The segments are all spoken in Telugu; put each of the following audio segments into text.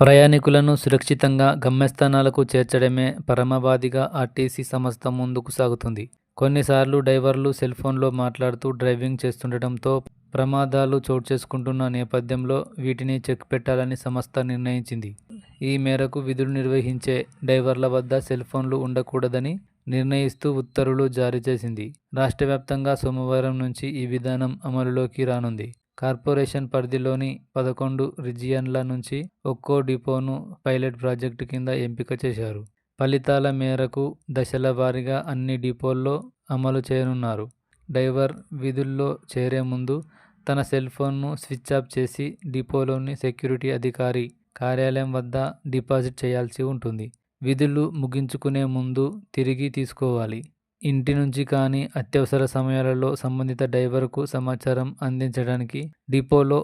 ప్రయాణికులను సురక్షితంగా గమ్యస్థానాలకు చేర్చడమే పరమవాదిగా ఆర్టీసీ సంస్థ ముందుకు సాగుతుంది. కొన్నిసార్లు డైవర్లు సెల్ఫోన్లో మాట్లాడుతూ డ్రైవింగ్ చేస్తుండటంతో ప్రమాదాలు చోటు చేసుకుంటున్న నేపథ్యంలో వీటిని చెక్ పెట్టాలని సంస్థ నిర్ణయించింది. ఈ మేరకు విధులు నిర్వహించే డైవర్ల వద్ద సెల్ఫోన్లు ఉండకూడదని నిర్ణయిస్తూ ఉత్తర్వులు జారీ చేసింది. రాష్ట్రవ్యాప్తంగా సోమవారం నుంచి ఈ విధానం అమలులోకి రానుంది. కార్పొరేషన్ పరిధిలోని పదకొండు రిజియన్ల నుంచి ఒక్కో డిపోను పైలట్ ప్రాజెక్టు కింద ఎంపిక చేశారు. ఫలితాల మేరకు దశల వారీగా అన్ని డిపోల్లో అమలు చేయనున్నారు. డైవర్ విధుల్లో చేరే ముందు తన సెల్ ఫోన్ను స్విచ్ ఆఫ్ చేసి డిపోలోని సెక్యూరిటీ అధికారి కార్యాలయం వద్ద డిపాజిట్ చేయాల్సి ఉంటుంది. విధులు ముగించుకునే ముందు తిరిగి తీసుకోవాలి. ఇంటి నుంచి కానీ, అత్యవసర సమయాలలో సంబంధిత డైవర్కు సమాచారం అందించడానికి డిపోలో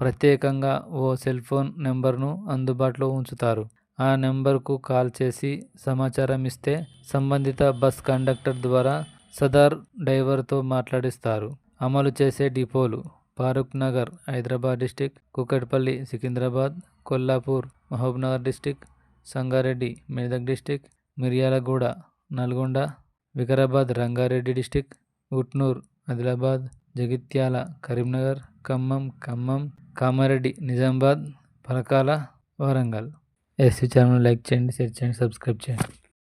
ప్రత్యేకంగా ఓ సెల్ ఫోన్ నెంబర్ను అందుబాటులో ఉంచుతారు. ఆ నెంబర్కు కాల్ చేసి సమాచారం ఇస్తే సంబంధిత బస్ కండక్టర్ ద్వారా సదార్ డైవర్తో మాట్లాడిస్తారు. అమలు చేసే డిపోలు Farooq Nagar Hyderabad district, Kukatpally Secunderabad, Kollapur Mahabubnagar district, Sangareddy Medak district, Miryalaguda Nalgonda, Vikarabad Rangareddy district, Utnoor Adilabad, Jagtial Karimnagar, Khammam Khammam, Kamareddy Nizamabad, Parakala Warangal. SC channel like చేయండి, షేర్ చేయండి, సబ్స్క్రైబ్ చేయండి.